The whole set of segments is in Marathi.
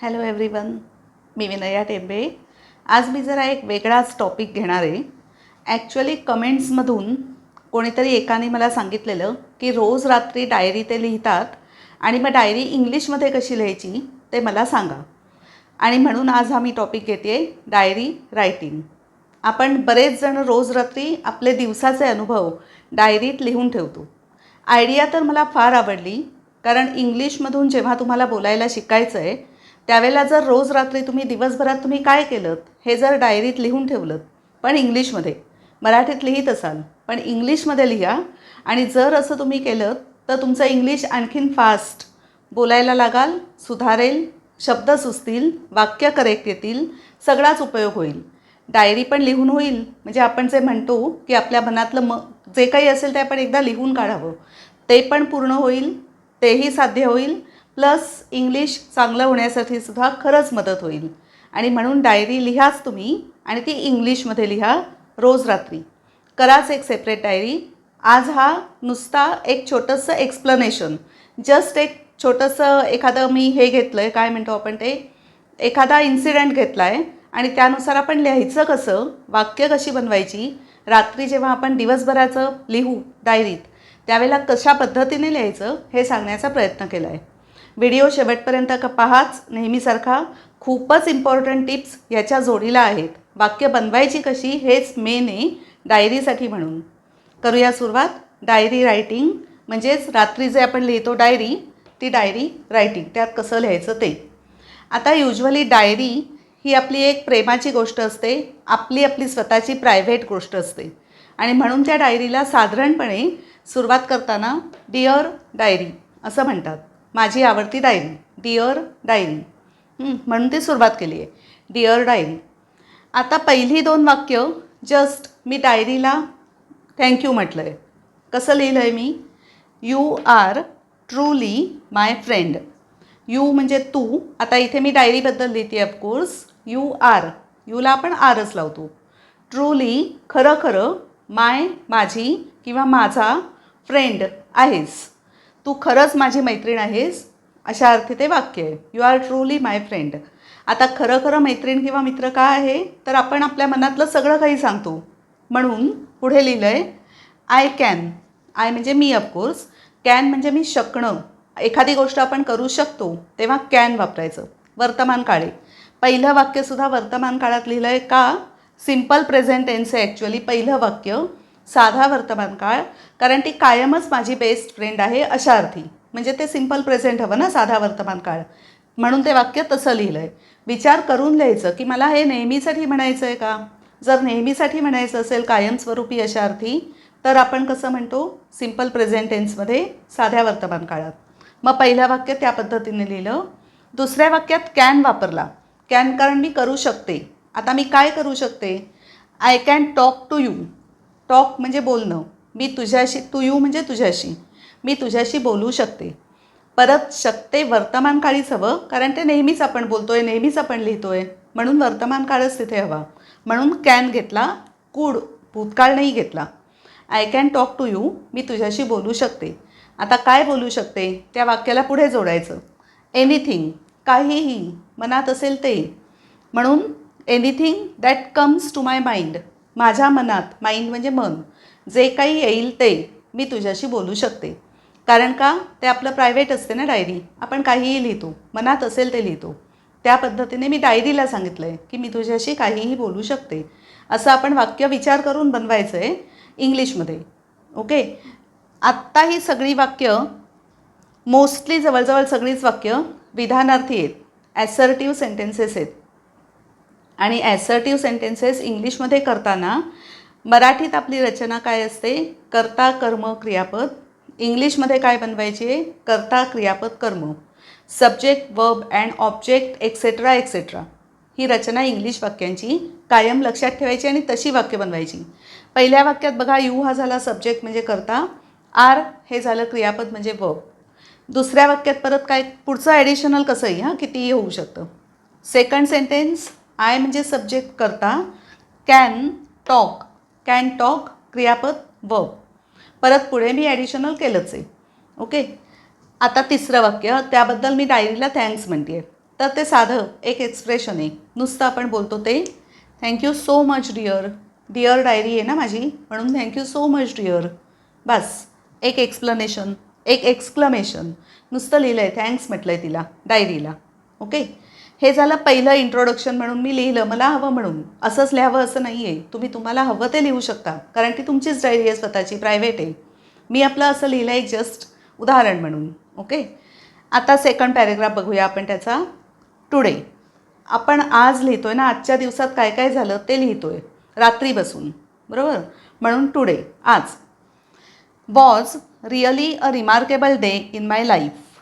हॅलो एव्हरीवन मी विनया टेंबे. आज मी जरा एक वेगळाच टॉपिक घेणार आहे. ॲक्च्युली कमेंट्समधून कोणीतरी एकाने मला सांगितलेलं की रोज रात्री डायरी ते लिहितात आणि मग डायरी इंग्लिशमध्ये कशी लिहायची ते मला सांगा. आणि म्हणून आज हा मी टॉपिक घेते डायरी रायटिंग आपण बरेच जण रोज रात्री आपले दिवसाचे अनुभव डायरीत लिहून ठेवतो. आयडिया तर मला फार आवडली कारण इंग्लिशमधून जेव्हा तुम्हाला बोलायला शिकायचं आहे त्यावेळेला जर रोज रात्री तुम्ही दिवसभरात तुम्ही काय केलं हे जर डायरीत लिहून ठेवलं पण इंग्लिशमध्ये. मराठीत लिहित असाल पण इंग्लिशमध्ये लिहा. आणि जर असं तुम्ही केलं तर तुमचं इंग्लिश आणखीन फास्ट. बोलायला लागाल सुधारेल शब्द सुचतील वाक्य करेक्ट येतील सगळाच उपयोग होईल. डायरी पण लिहून होईल. म्हणजे आपण जे म्हणतो की आपल्या मनातलं म जे काही असेल ते आपण एकदा लिहून काढावं. ते पण पूर्ण होईल तेही साध्य होईल. प्लस इंग्लिश चांगलं होण्यासाठी सुद्धा खरंच मदत होईल. आणि म्हणून डायरी लिहाच तुम्ही आणि ती इंग्लिशमध्ये लिहा रोज रात्री. कराच एक सेपरेट डायरी. आज हा नुसता एक छोटंसं एक्सप्लनेशन जस्ट एक छोटंसं एखादं मी हे घेतलं आहे काय म्हणतो आपण ते? एखादा इन्सिडेंट घेतला आहे आणि त्यानुसार आपण लिहायचं कसं? वाक्य कशी बनवायची? रात्री जेव्हा आपण दिवसभराचं लिहू डायरीत त्यावेळेला कशा पद्धतीने लिहायचं हे सांगण्याचा प्रयत्न केला आहे व्हिडिओ शेवटपर्यंत का पहाच. नेहमीसारखा खूपच इम्पॉर्टंट टिप्स याच्या जोडीला आहेत. वाक्य बनवायची कशी हेच मेन आहे डायरीसाठी म्हणून. करूया सुरुवात. डायरी रायटिंग म्हणजेच रात्री जे आपण लिहितो डायरी ती डायरी रायटिंग त्यात कसं लिहायचं ते. आता युजली डायरी ही आपली एक प्रेमाची गोष्ट असते. आपली आपली स्वतःची प्रायव्हेट गोष्ट असते. आणि म्हणून त्या डायरीला साधारणपणे सुरुवात करताना डिअर डायरी असं म्हणतात. माझी आवडती डायरी डिअर डायरी म्हणून ती सुरुवात केली आहे. डिअर डायरी आता पहिली दोन वाक्य जस्ट मी डायरीला थँक्यू म्हटलं आहे कसं लिहिलं आहे मी? You are truly my friend you म्हणजे तू. आता इथे मी डायरीबद्दल लिहिते ऑफकोर्स यू आर यूला आपण आरच लावतो. ट्रूली खरं खरं माय माझी किंवा माझा फ्रेंड आहेस. तू खरंच माझी मैत्रीण आहेस? अशा अर्थी ते वाक्य आहे. You are truly my friend आता खरं खरं मैत्रीण किंवा मित्र का आहे? तर आपण आपल्या मनातलं सगळं काही सांगतो. म्हणून पुढे लिहिलं आहे आय कॅन आय म्हणजे मी ऑफकोर्स कॅन म्हणजे मी शकणं. एखादी गोष्ट आपण करू शकतो तेव्हा कॅन वापरायचं. वर्तमान काळे. पहिलं वाक्यसुद्धा वर्तमान काळात लिहिलं आहे का? सिंपल प्रेझेंट टेन्स आहे ॲक्च्युअली पहिलं वाक्य साधा वर्तमान काळ कारण ती कायमच माझी बेस्ट फ्रेंड आहे अशा अर्थी. म्हणजे ते सिंपल प्रेझेंट हवं ना साधा वर्तमान काळ. म्हणून ते वाक्य तसं लिहिलं आहे विचार करून लिहायचं की मला हे नेहमीसाठी म्हणायचं आहे का? जर नेहमीसाठी म्हणायचं असेल कायमस्वरूपी अशा अर्थी तर आपण कसं म्हणतो? सिंपल प्रेझेंटेन्समध्ये साध्या वर्तमान काळात. मग पहिलं वाक्य त्या पद्धतीने लिहिलं. दुसऱ्या वाक्यात कॅन वापरला. कॅन कारण मी करू शकते. आता मी काय करू शकते? I can talk to you talk म्हणजे बोलणं. मी तुझ्याशी तू यू म्हणजे तुझ्याशी. मी तुझ्याशी बोलू शकते. परत शकते वर्तमान काळीच हवं कारण ते नेहमीच आपण बोलतो आहे नेहमीच आपण लिहितो आहे म्हणून वर्तमान काळच तिथे हवा. म्हणून कॅन घेतला कूड भूतकाळ नाही घेतला. I can talk to you मी तुझ्याशी बोलू शकते. आता काय बोलू शकते? त्या वाक्याला पुढे जोडायचं. एनिथिंग काहीही मनात असेल ते. म्हणून anything that comes to my mind माझ्या मनात माइंड म्हणजे मन. जे काही येईल ते मी तुझ्याशी बोलू शकते. कारण का? ते आपलं प्रायव्हेट असते ना डायरी आपण काहीही लिहितो. मनात असेल ते लिहितो. त्या पद्धतीने मी डायरीला सांगितलं आहे की मी तुझ्याशी काहीही बोलू शकते. असं आपण वाक्य विचार करून बनवायचं आहे इंग्लिशमध्ये ओके आत्ता ही सगळी वाक्य मोस्टली जवळजवळ सगळीच वाक्य विधानार्थी आहेत. ॲसर्टिव्ह सेंटेन्सेस आहेत. आणि ॲसर्टिव्ह सेंटेन्सेस इंग्लिशमध्ये करताना मराठीत आपली रचना काय असते? कर्ता कर्म क्रियापद. इंग्लिशमध्ये काय बनवायचे? कर्ता क्रियापद कर्म. Subject verb and object etcetera etcetera ही रचना इंग्लिश वाक्यांची कायम लक्षात ठेवायची आणि तशी वाक्य बनवायची. पहिल्या वाक्यात बघा यू हा झाला सब्जेक्ट म्हणजे करता आर हे झालं क्रियापद म्हणजे वर्ब दुसऱ्या वाक्यात परत काय? पुढचं ॲडिशनल कसंही हां कितीही होऊ शकतं. सेकंड सेंटेन्स आय म्हणजे सब्जेक्ट करता कॅन टॉक कॅन टॉक क्रियापद वर्ब परत पुढे मी ॲडिशनल केलंच आहे. ओके आता तिसरं वाक्य त्याबद्दल मी डायरीला थँक्स म्हणते आहे तर ते साधं एक एक्सप्रेशन आहे. नुसतं आपण बोलतो ते thank you so much dear dear diary आहे ना माझी? म्हणून thank you so much dear बस. एक एक्सप्लनेशन एक एक्सक्लमेशन नुसतं लिहिलं आहे थँक्स म्हटलं आहे तिला डायरीला ओके हे झालं पहिलं इंट्रोडक्शन म्हणून मी लिहिलं मला हवं म्हणून. असंच लिहावं असं नाही आहे तुम्ही तुम्हाला हवं ते लिहू शकता. कारण ती तुमचीच डायरी आहे स्वतःची प्रायव्हेट आहे. मी आपलं असं लिहिलं आहे जस्ट उदाहरण म्हणून. ओके आता सेकंड पॅरेग्राफ बघूया आपण त्याचा. टुडे आपण आज लिहितो आहे ना आजच्या दिवसात काय काय झालं ते लिहितो आहे रात्री बसून. बरोबर? म्हणून टुडे आज. Was really a remarkable day in my life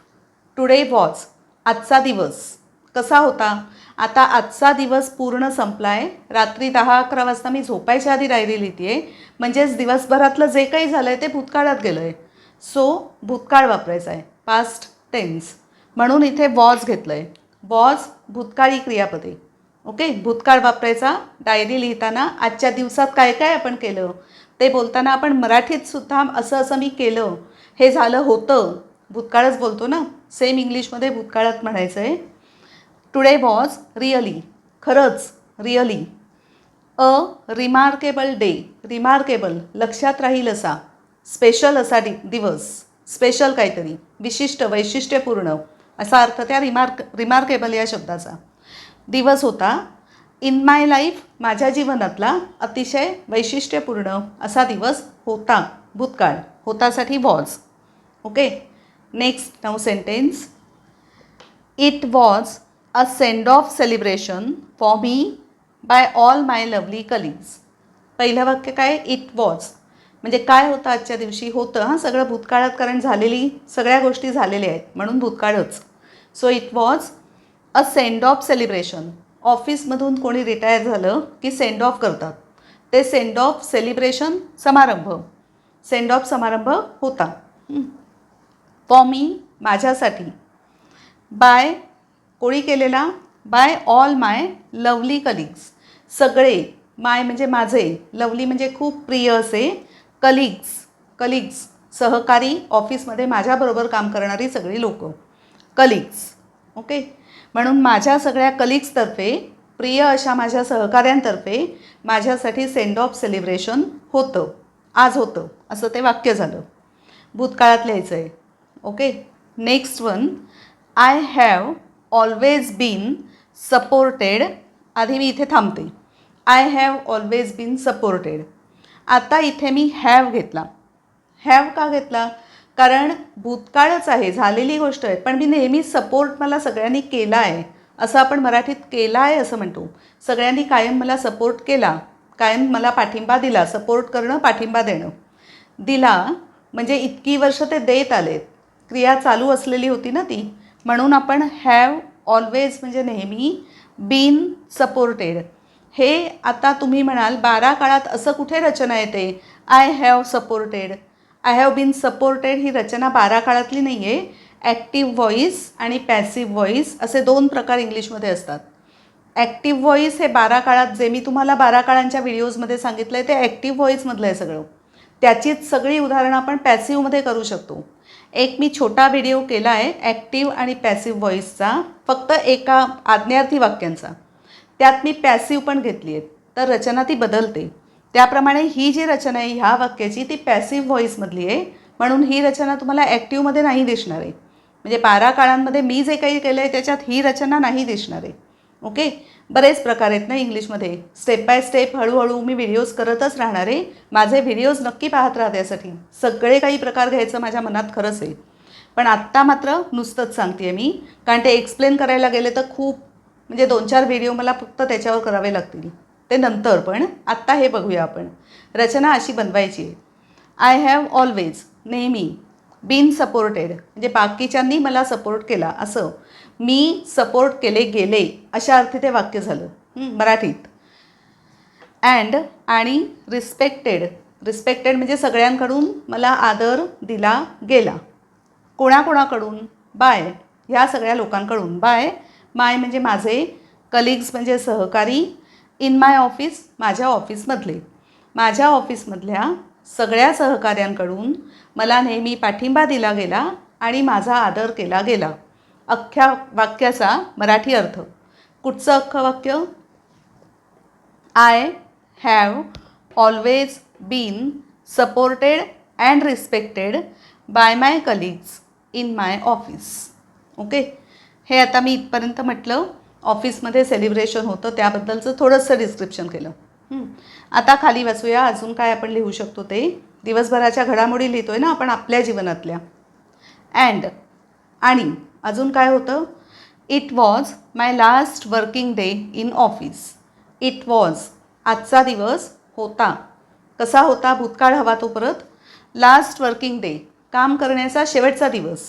today was आजचा दिवस. कसा होता? आता आजचा दिवस पूर्ण संपला आहे रात्री दहा अकरा वाजता मी झोपायच्या आधी डायरी लिहिते आहे म्हणजेच दिवसभरातलं जे काही झालं आहे ते भूतकाळात गेलं आहे सो भूतकाळ वापरायचा आहे पास्ट टेन्स म्हणून इथे वॉज घेतलं आहे वॉज भूतकाळी क्रियापदे. ओके भूतकाळ वापरायचा. डायरी लिहिताना आजच्या दिवसात काय काय आपण केलं? ते बोलताना आपण मराठीतसुद्धा असं असं मी केलं. हे झालं होतं. भूतकाळच बोलतो ना? सेम इंग्लिशमध्ये भूतकाळात म्हणायचं आहे टुडे वॉज रिअली खरंच really a remarkable day remarkable लक्षात राहील असा. स्पेशल असा दि दिवस. स्पेशल काहीतरी. विशिष्ट वैशिष्ट्यपूर्ण. असा अर्थ त्या रिमार्क रिमार्केबल या शब्दाचा. दिवस होता. इन माय लाईफ माझ्या जीवनातला अतिशय वैशिष्ट्यपूर्ण असा दिवस होता. भूतकाळ. होतासाठी वॉज ओके नेक्स्ट नऊ sentence it was a send off celebration for me by all my lovely colleagues पहिलं वाक्य काय? इट वॉज म्हणजे काय होतं आजच्या दिवशी? होतं हां सगळं भूतकाळात कारण झालेली सगळ्या गोष्टी झालेल्या आहेत म्हणून भूतकाळच. So it was a send off celebration ऑफिसमधून कोणी रिटायर झालं की सेंड ऑफ करतात. ते सेंड ऑफ सेलिब्रेशन समारंभ. सेंड ऑफ समारंभ होता. फॉर मी माझ्यासाठी. बाय कोणी केलेला? By all my lovely colleagues सगळे माय म्हणजे माझे लवली म्हणजे खूप प्रिय असे कलिग्स कलिग्स सहकारी ऑफिसमध्ये माझ्याबरोबर काम करणारी सगळी लोक. कलिग्स ओके म्हणून माझ्या सगळ्या कलिग्सतर्फे प्रिय अशा माझ्या सहकाऱ्यांतर्फे माझ्यासाठी सेंड ऑफ सेलिब्रेशन होतं. आज होतं. असं ते वाक्य झालं. भूतकाळात लिहायचं आहे okay next one I have always been supported आधी मी इथे थांबते. I have always been supported आता इथे मी हॅव घेतला. हॅव का घेतला? कारण भूतकाळच आहे झालेली गोष्ट आहे. पण मी नेहमी सपोर्ट मला सगळ्यांनी केला आहे. असं आपण मराठीत केला आहे असं म्हणतो. सगळ्यांनी कायम मला सपोर्ट केला. कायम मला पाठिंबा दिला. सपोर्ट करणं पाठिंबा देणं. दिला म्हणजे इतकी वर्ष ते देत आलेत. क्रिया चालू असलेली होती ना ती. म्हणून आपण हॅव ऑलवेज म्हणजे नेहमी बीन सपोर्टेड हे आता तुम्ही म्हणाल बारा काळात असं कुठे रचना येते? I have supported I have been supported ही रचना बारा काळातली नाही आहे ॲक्टिव्ह व्हॉईस आणि पॅसिव्ह व्हॉईस असे दोन प्रकार इंग्लिशमध्ये असतात. ॲक्टिव्ह व्हॉईस हे बारा काळात जे मी तुम्हाला बारा काळांच्या व्हिडिओजमध्ये सांगितलं आहे ते ॲक्टिव्ह व्हॉईसमधलं आहे सगळं. त्याचीच सगळी उदाहरणं आपण पॅसिव्हमध्ये करू शकतो. एक मी छोटा व्हिडिओ केला आहे ॲक्टिव्ह आणि पॅसिव्ह व्हॉईसचा फक्त एका आज्ञार्थी वाक्यांचा. त्यात मी पॅसिव्ह पण घेतली आहे. तर रचना ती बदलते. त्याप्रमाणे ही जी रचना आहे ह्या वाक्याची ती पॅसिव्ह व्हॉईसमधली आहे. म्हणून ही रचना तुम्हाला ॲक्टिव्हमध्ये नाही दिसणार आहे. म्हणजे बारा काळांमध्ये मी जे काही केलं आहे त्याच्यात ही रचना नाही दिसणार आहे. ओके? बरेच प्रकार आहेत ना इंग्लिशमध्ये. स्टेप बाय स्टेप हळूहळू मी व्हिडिओज करतच राहणार. आहे माझे व्हिडिओज नक्की पाहत राहा त्यासाठी सगळे काही प्रकार घ्यायचं माझ्या मनात खरंच आहे. पण आत्ता मात्र नुसतंच सांगते मी. कारण ते एक्सप्लेन करायला गेले तर खूप म्हणजे दोन चार व्हिडिओ मला फक्त त्याच्यावर करावे लागतील. ते नंतर पण आत्ता हे बघूया आपण. रचना अशी बनवायची आहे. आय हॅव ऑलवेज नेहमी बीन सपोर्टेड म्हणजे बाकीच्यांनी मला सपोर्ट केला असं. मी सपोर्ट केले गेले अशा अर्थी ते वाक्य झालं मराठीत. अँड आणि रिस्पेक्टेड रिस्पेक्टेड म्हणजे सगळ्यांकडून मला आदर दिला गेला. कोणाकोणाकडून? बाय. ह्या सगळ्या लोकांकडून. बाय माय म्हणजे माझे कलिग्स म्हणजे सहकारी इन माय ऑफिस माझ्या ऑफिसमधले माझ्या ऑफिसमधल्या सगळ्या सहकाऱ्यांकडून मला नेहमी पाठिंबा दिला गेला आणि माझा आदर केला गेला. अख्ख्या वाक्याचा मराठी अर्थ. कुठचं अख्खं वाक्य? I have always been supported and respected by my colleagues in my office okay हे आता मी इथपर्यंत म्हटलं. ऑफिसमध्ये सेलिब्रेशन होतं त्याबद्दलचं थोडंसं डिस्क्रिप्शन केलं. आता खाली वाचूया अजून काय आपण लिहू शकतो ते? दिवसभराच्या घडामोडी लिहितो आहे ना आपण आपल्या जीवनातल्या. अँड आणि अजून काय होतं? It was my last working day in office it was आजचा दिवस होता. कसा होता? भूतकाळ हवा तो परत. लास्ट वर्किंग डे काम करण्याचा शेवटचा दिवस.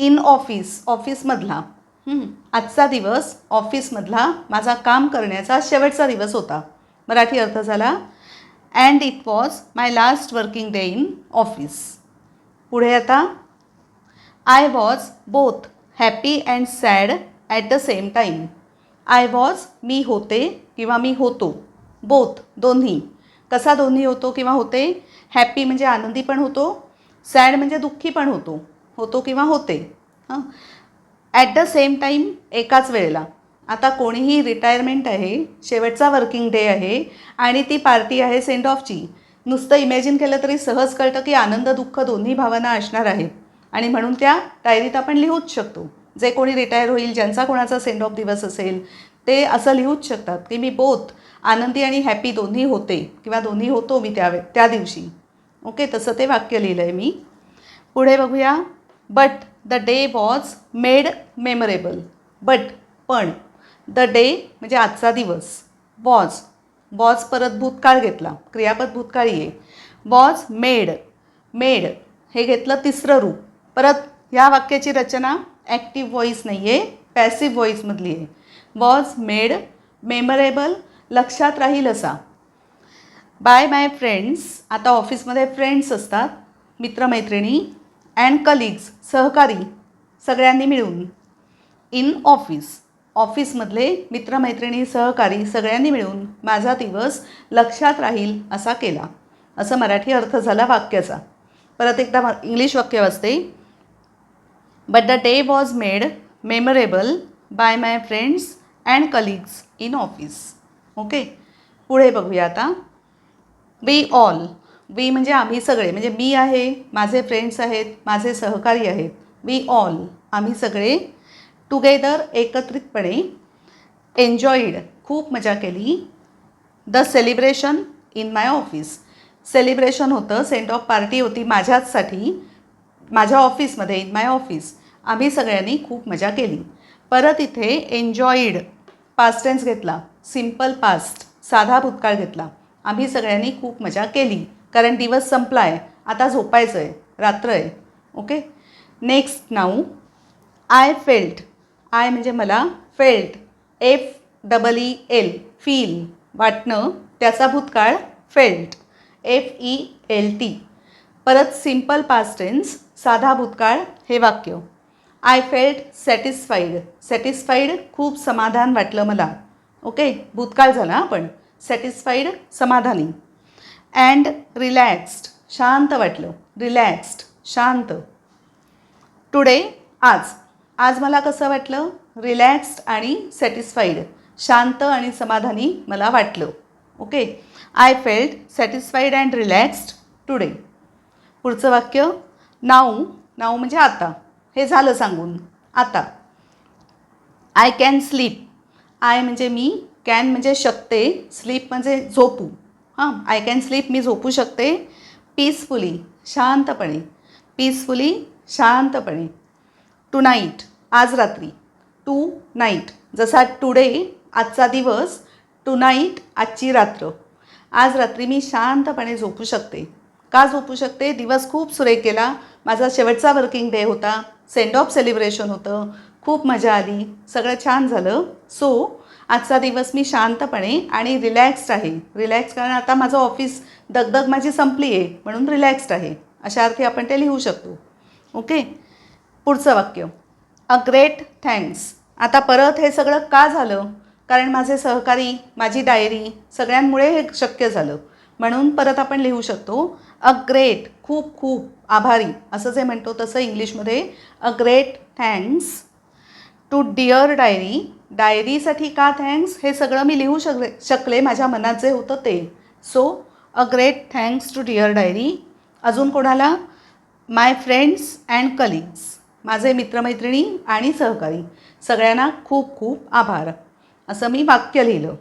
इन ऑफिस ऑफिसमधला आजचा दिवस ऑफिसमधला माझा काम करण्याचा शेवटचा दिवस होता. मराठी अर्थ झाला. And it was my last working day in office पुढे आता. I was both happy and sad at the same time I was मी होते किंवा मी होतो. बोथ दोन्ही. कसा दोन्ही होतो किंवा होते? हॅपी म्हणजे आनंदी पण होतो. सॅड म्हणजे दुःखी पण होतो. होतो किंवा होते. हां. ॲट द सेम टाईम एकाच वेळेला. आता कोणीही रिटायरमेंट आहे शेवटचा वर्किंग डे आहे आणि ती पार्टी आहे सेंड ऑफची नुसतं इमॅजिन केलं तरी सहज कळतं की आनंद दुःख दोन्ही भावना असणार आहेत. आणि म्हणून त्या डायरीत आपण लिहूच शकतो. जे कोणी रिटायर होईल ज्यांचा कोणाचा सेंड ऑफ दिवस असेल ते असं लिहूच शकतात की मी बोथ आनंदी आणि हॅपी दोन्ही होते किंवा दोन्ही होतो मी त्या त्या दिवशी. ओके तसं ते वाक्य लिहिलं आहे मी. पुढे बघूया. But the day was made memorable but पण द डे म्हणजे आजचा दिवस वॉज वॉज परत भूतकाळ घेतला. क्रियापद भूतकाळी आहे वॉज मेड मेड हे घेतलं तिसरं रूप. परत ह्या वाक्याची रचना ॲक्टिव्ह व्हॉईस नाही आहे पॅसिव्ह व्हॉईसमधली आहे. वॉज मेड मेमरेबल लक्षात राहील असा. बाय माय फ्रेंड्स आता ऑफिसमध्ये फ्रेंड्स असतात मित्रमैत्रिणी अँड कलिग्स सहकारी सगळ्यांनी मिळून. इन ऑफिस ऑफिसमधले मित्रमैत्रिणी सहकारी सगळ्यांनी मिळून माझा दिवस लक्षात राहील असा केला. असं मराठी अर्थ झाला वाक्याचा. परत एकदा म- इंग्लिश वाक्य वाचते. But the day was made memorable by my friends and colleagues in office okay पुढे बघूया आता. वी ऑल वी म्हणजे आम्ही सगळे म्हणजे मी आहे माझे फ्रेंड्स आहेत माझे सहकारी आहेत. वी ऑल आम्ही सगळे टुगेदर एकत्रितपणे एन्जॉईड खूप मजा केली. The celebration in my office celebration होतं सेंट ऑफ पार्टी होती माझ्याचसाठी माझ्या ऑफिसमध्ये इन माय ऑफिस आम्ही सगळ्यांनी खूप मजा केली. परत इथे एन्जॉईड पास्टेन्स घेतला. सिंपल पास्ट साधा भूतकाळ घेतला. आम्ही सगळ्यांनी खूप मजा केली. कारण दिवस संपला आहे आता झोपायचं आहे रात्र आहे okay? Next now I felt I म्हणजे मला felt F double E L feel वाटणं त्याचा भूतकाळ felt F E L T परत सिंपल पास्टेन्स साधा भूतकाळ हे वाक्य. आय फेल्ट सॅटिस्फाईड सॅटिस्फाईड खूप समाधान वाटलं मला. ओके? भूतकाळ झाला आपण पण. सॅटिस्फाईड समाधानी. अँड रिलॅक्स्ड शांत वाटलं. रिलॅक्स्ड शांत. टुडे आज. आज मला कसं वाटलं? रिलॅक्स्ड आणि सॅटिस्फाईड शांत आणि समाधानी मला वाटलं. Okay I felt satisfied and relaxed today पुढचं वाक्य. नाऊ नाऊ म्हणजे आता. हे झालं सांगून. आता. आय कॅन स्लीप आय म्हणजे मी कॅन म्हणजे शकते. स्लीप म्हणजे झोपू. हां आय कॅन स्लीप मी झोपू शकते. पीसफुली शांतपणे. पीसफुली शांतपणे. टू नाईट आज रात्री. टू नाईट जसा टुडे आजचा दिवस टू नाईट आजची रात्र. आज रात्री मी शांतपणे झोपू शकते. का झोपू शकते? दिवस खूप सुरेख गेला. माझा शेवटचा वर्किंग डे होता. सेंड ऑफ सेलिब्रेशन होतं. खूप मजा आली. सगळं छान झालं. सो आजचा दिवस मी शांतपणे आणि रिलॅक्स्ड आहे. रिलॅक्स कारण आता माझं ऑफिस दगदग माझी संपली आहे म्हणून रिलॅक्स्ड आहे. अशा अर्थी आपण ते लिहू शकतो. ओके पुढचं वाक्य. अ ग्रेट थँक्स आता परत हे सगळं का झालं? कारण माझे सहकारी माझी डायरी सगळ्यांमुळे हे शक्य झालं. म्हणून परत आपण लिहू शकतो अ ग्रेट खूप खूप आभारी. असं जे म्हणतो तसं इंग्लिशमध्ये a great thanks to dear diary डायरीसाठी का थँक्स हे सगळं मी लिहू शकले शकले माझ्या मनात जे होतं ते. So a great thanks to dear diary अजून कोणाला? माय फ्रेंड्स अँड कलिग्स माझे मित्रमैत्रिणी आणि सहकारी. सगळ्यांना खूप खूप आभार. असं मी वाक्य लिहिलं.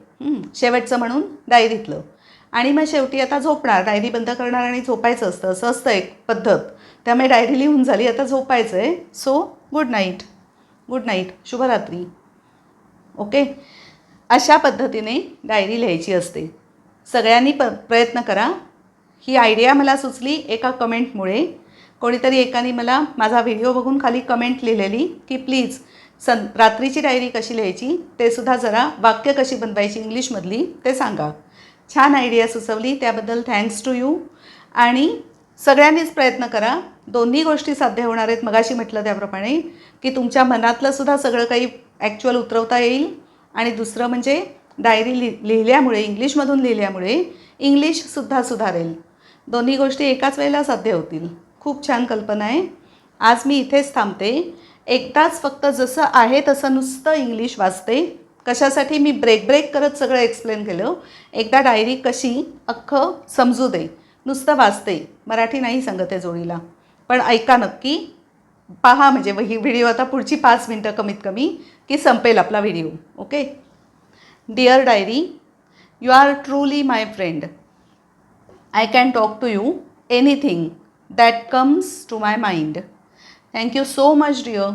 शेवटचं म्हणून डायरीतलं. आणि मग शेवटी आता झोपणार. डायरी बंद करणार आणि झोपायचं असतं. असं असतं एक पद्धत. त्यामुळे डायरी लिहून झाली. आता झोपायचं आहे so good night good night शुभरात्री. ओके अशा पद्धतीने डायरी लिहायची असते. सगळ्यांनी प प्रयत्न करा. ही आयडिया मला सुचली एका कमेंटमुळे कोणीतरी एकाने मला माझा व्हिडिओ बघून खाली कमेंट लिहिलेली की प्लीज सन रात्रीची डायरी कशी लिहायची? ते सुद्धा जरा वाक्य कशी बनवायची इंग्लिशमधली ते सांगा. छान आयडिया सुचवली. त्याबद्दल थँक्स टू यू आणि सगळ्यांनीच प्रयत्न करा. दोन्ही गोष्टी साध्य होणार आहेत. मगाशी म्हटलं त्याप्रमाणे की तुमच्या मनातलं सुद्धा सगळं काही ॲक्च्युअल उतरवता येईल. आणि दुसरं म्हणजे डायरी लि लिहिल्यामुळे इंग्लिशमधून लिहिल्यामुळे इंग्लिशसुद्धा सुधारेल. दोन्ही गोष्टी एकाच वेळेला साध्य होतील. खूप छान कल्पना आहे. आज मी इथेच थांबते. एकदाच फक्त जसं आहे तसं नुसतं इंग्लिश वाचते. कशासाठी मी ब्रेक ब्रेक करत सगळं एक्सप्लेन केलं. एकदा डायरी कशी अख्खं समजू दे. नुसतं वाचते. मराठी नाही सांगत आहे जोडीला. पण ऐका नक्की. पहा म्हणजे ही व्हिडिओ आता पुढची पाच मिनटं कमीत कमी की संपेल आपला video okay? Dear diary you are truly my friend I can talk to you anything that comes to my mind thank you so much dear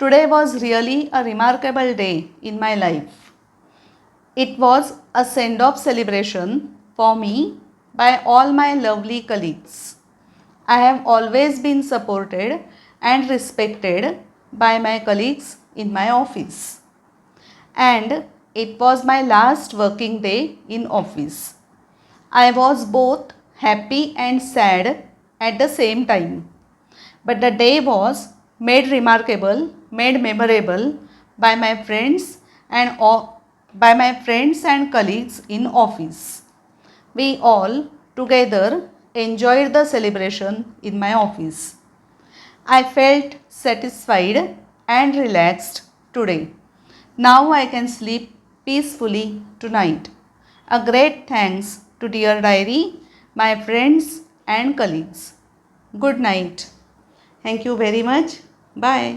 today was really a remarkable day in my life it was a send off celebration for me by all my lovely colleagues I have always been supported and respected by my colleagues in my office. And it was my last working day in office. I was both happy and sad at the same time. But the day was made remarkable, made memorable by my friends and by my friends and colleagues in office. We all together enjoyed the celebration in my office. I felt satisfied and relaxed today. Now I can sleep peacefully tonight. A great thanks to dear diary, my friends and colleagues. Good night. Thank you very much. Bye.